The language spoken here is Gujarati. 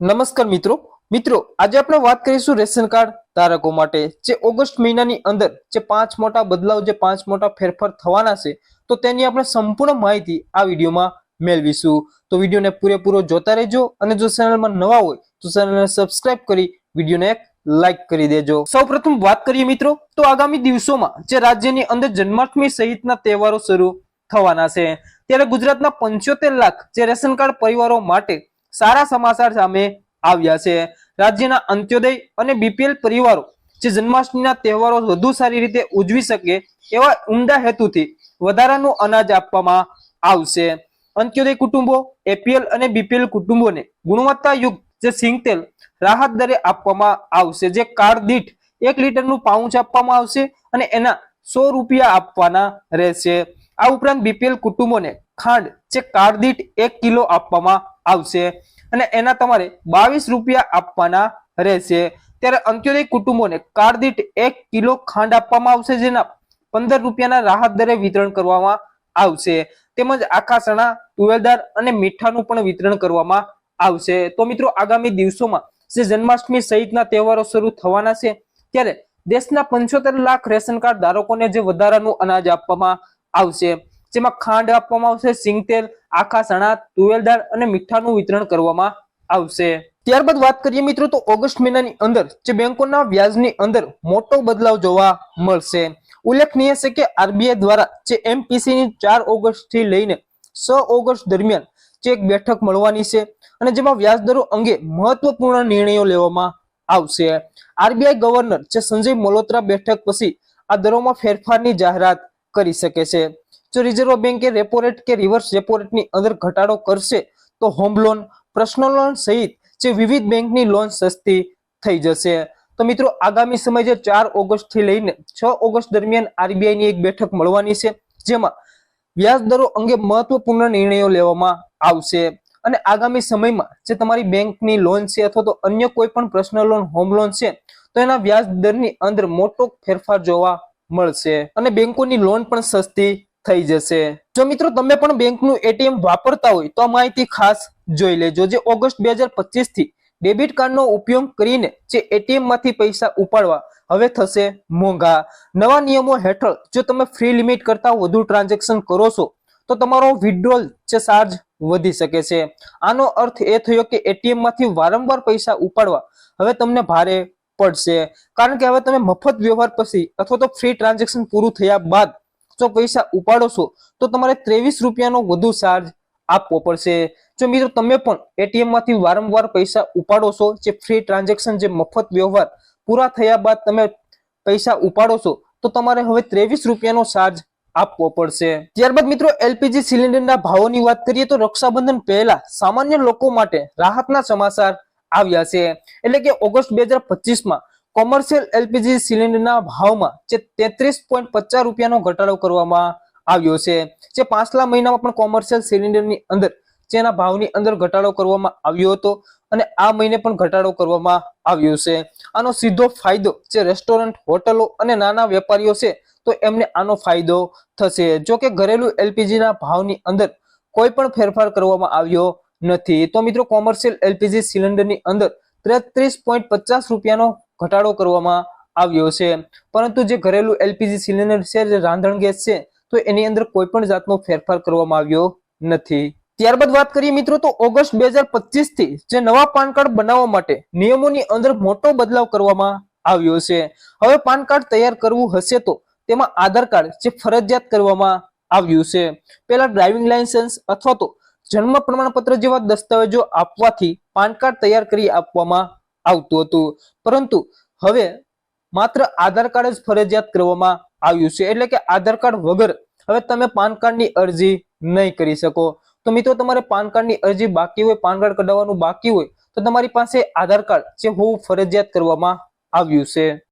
નમસ્કાર મિત્રો. મિત્રો, આજે આપણે વાત કરીશું રેશન કાર્ડ ધારકો માટે, જે ઓગસ્ટ મહિનાની અંદર જે પાંચ મોટા બદલાવ, જે પાંચ મોટા ફેરફાર થવાના છે, તો તેની આપણે સંપૂર્ણ માહિતી આ વિડીયોમાં મેળવીશું. તો વિડીયોને પૂરેપૂરો જોતા રહેજો અને જો ચેનલમાં નવા હોય, તો ચેનલને સબસ્ક્રાઇબ કરી વિડીયોને એક લાઈક કરી દેજો. સૌપ્રથમ વાત કરીએ મિત્રો, તો આગામી દિવસોમાં જે રાજ્યની અંદર જન્માષ્ટમી સહિતના તહેવારો શરૂ થવાના છે. ત્યારે ગુજરાતના પંચોતેર લાખ જે રેશન કાર્ડ પરિવારો માટે સારા સમાચાર સામે આવ્યા છે. રાજ્યના અંત્યોદય અને બીપીએલ પરિવારો જે જન્માષ્ટમીના તહેવારો વધુ સારી રીતે ઉજવી શકે એવા ઉમદા હેતુથી વધારાનું અનાજ આપવામાં આવશે. અંત્યોદય કુટુંબો એપીએલ અને બીપીએલ કુટુંબોને ગુણવત્તાયુક્ત જે સિંગતેલ રાહત દરે આપવામાં આવશે. જે કાર્ડ દીઠ એક લીટરનું પાઉચ આપવામાં આવશે અને એના સો રૂપિયા આપવાના રહેશે. આ ઉપરાંત બીપીએલ કુટુંબોને ખાંડ જે કાર્ડ દીઠ એક કિલો આપવામાં આવશે. અને એના તમારે બાવીસ રૂપિયા આપવાના રહેશે. ત્યારે અંત્યોદય કુટુંબોને કાર્ડ એક કિલો ખાંડ આપવામાં આવશે, જેના પંદર રૂપિયાના રાહત દરે વિતરણ કરવામાં આવશે. તેમજ આખા ચણા તુવેલદાર અને મીઠાનું પણ વિતરણ કરવામાં આવશે. તો મિત્રો, આગામી દિવસોમાં જે જન્માષ્ટમી સહિતના તહેવારો શરૂ થવાના છે, ત્યારે દેશના પંચોતેર લાખ રેશન કાર્ડ ધારકોને જે વધારાનું અનાજ આપવામાં આવશે. જેમાં ખાંડ આપવામાં આવશે સિંગતેલ આખા સણા દાળ અને મીઠાનું વિતરણ કરવામાં આવશે. ત્યારબાદ વાત કરીએ મિત્રો તો ઓગસ્ટ મહિનાની અંદર જે બેંકોના વ્યાજની અંદર મોટો બદલાવ જોવા મળશે. ઉલ્લેખનીય છે કે આરબીઆઈ દ્વારા જે એમપીસી ની ચાર ઓગસ્ટથી લઈને છ ઓગસ્ટ દરમિયાન જે એક બેઠક મળવાની છે અને જેમાં વ્યાજદરો અંગે મહત્વપૂર્ણ નિર્ણયો લેવામાં આવશે. આરબીઆઈ ગવર્નર જે સંજય મલ્હોત્રા બેઠક પછી આ દરોમાં ફેરફારની જાહેરાત કરી શકે છે. જો રિઝર્વ બેંકે રેપો રેટ કે રિવર્સ રેપો રેટની અંદર ઘટાડો કરશે, તો હોમ લોન, પર્સનલ લોન સહિત જે વિવિધ બેંકની લોન સસ્તી થઈ જશે. તો મિત્રો, આગામી સમય જે ચાર ઓગસ્ટથી લઈને છ ઓગસ્ટ દરમિયાન આરબીઆઈની એક બેઠક મળવાની છે, જેમાં વ્યાજ દરો અંગે મહત્વપૂર્ણ નિર્ણયો લેવામાં આવશે. અને આગામી સમયમાં જે તમારી બેંકની લોન છે અથવા તો અન્ય કોઈ પણ પર્સનલ લોન, હોમ લોન છે, તો એના વ્યાજ દરની અંદર મોટો ફેરફાર જોવા મળશે. અને બેંકોની લોન પણ સસ્તી થઈ જશે. જો મિત્રો તમે પણ બેંકનું એટીએમ વાપરતા હોય તો આ માહિતી ખાસ જોઈ લેજો જે ઓગસ્ટ બે હજાર પચીસથી ડેબિટ કાર્ડનો ઉપયોગ કરીને જે એટીએમમાંથી પૈસા ઉપાડવા હવે થશે મોંઘા. નવા નિયમો હેઠળ જો તમે ફ્રી લિમિટ કરતા વધુ ટ્રાન્ઝેક્શન કરો છો, તો તમારો વિડ્રોલ જે ચાર્જ વધી શકે છે. આનો અર્થ એ થયો કે એટીએમમાંથી વારંવાર પૈસા ઉપાડવા હવે તમને ભારે પડશે. કારણ કે હવે તમે મફત વ્યવહાર પછી અથવા તો ફ્રી ટ્રાન્ઝેક્શન પૂરું થયા બાદ જો પૈસા ઉપાડો છો, તો તમારે ત્રેવીસ રૂપિયાનો વધુ ચાર્જ આપવો પડશે. જો મિત્રો તમે પણ એટીએમમાંથી વારંવાર પૈસા ઉપાડો છો, જે ફ્રી ટ્રાન્ઝેક્શન જે મફત વ્યવહાર પૂરા થયા બાદ તમે પૈસા ઉપાડો છો, તો તમારે હવે ત્રેવીસ રૂપિયાનો ચાર્જ આપવો પડશે. ત્યારબાદ મિત્રો એલપીજી સિલિન્ડરના ભાવોની વાત કરીએ તો રક્ષાબંધન પહેલા સામાન્ય લોકો માટે રાહતના સમાચાર આવ્યા છે. એટલે કે ઓગસ્ટ બે હજાર પચીસમાં કોમર્શિયલ એલપીજી સિલિન્ડરના ભાવમાં જે તેત્રીસ પોઈન્ટ પચાસ રૂપિયાનો ઘટાડો કરવામાં આવ્યો છે, જે પાછલા મહિનામાં પણ કોમર્શિયલ સિલિન્ડરની અંદર જેના ભાવની અંદર ઘટાડો કરવામાં આવ્યો હતો અને આ મહિને પણ ઘટાડો કરવામાં આવ્યો છે. આનો સીધો ફાયદો જે રેસ્ટોરન્ટ, હોટલો અને નાના વેપારીઓ છે, તો એમને આનો ફાયદો થશે. જો કે ઘરેલું એલપીજીના ભાવની અંદર કોઈ પણ ફેરફાર કરવામાં આવ્યો નથી. તો મિત્રો, કોમર્શિયલ એલપીજી સિલિન્ડરની અંદર તેત્રીસ પોઈન્ટ પચાસ રૂપિયાનો ઘટાડો કરવામાં આવ્યો છે. પરંતુ જે ઘરેલું એલપીજી સિલિન્ડર છે, જે રાંધણ ગેસ છે, તો એની અંદર કોઈ પણ જાતનો ફેરફાર કરવામાં આવ્યો નથી. ત્યારબાદ વાત કરીએ મિત્રો, તો ઓગસ્ટ બે હજાર પચીસથી જે નવા પાન કાર્ડ બનાવવા માટે નિયમોની અંદર મોટો બદલાવ કરવામાં આવ્યો છે. હવે પાન કાર્ડ તૈયાર કરવું હશે તો તેમાં આધાર કાર્ડ જે ફરજિયાત કરવામાં આવ્યું છે. પેલા ડ્રાઇવિંગ લાયસન્સ અથવા તો જન્મ પ્રમાણપત્ર જેવા દસ્તાવેજો આપવાથી પાન કાર્ડ તૈયાર કરી આપવામાં આવતું હતું. પરંતુ હવે માત્ર આધાર કાર્ડ જ ફરજિયાત કરવામાં આવ્યું છે. એટલે કે આધાર કાર્ડ વગર હવે તમે પાન કાર્ડની અરજી નહીં કરી શકો. તો મિત્રો, તમારે પાન કાર્ડની અરજી બાકી હોય, પાન કાર્ડ કઢાવવાનું બાકી હોય, તો તમારી પાસે આધાર કાર્ડ જે હોવું ફરજિયાત કરવામાં આવ્યું છે.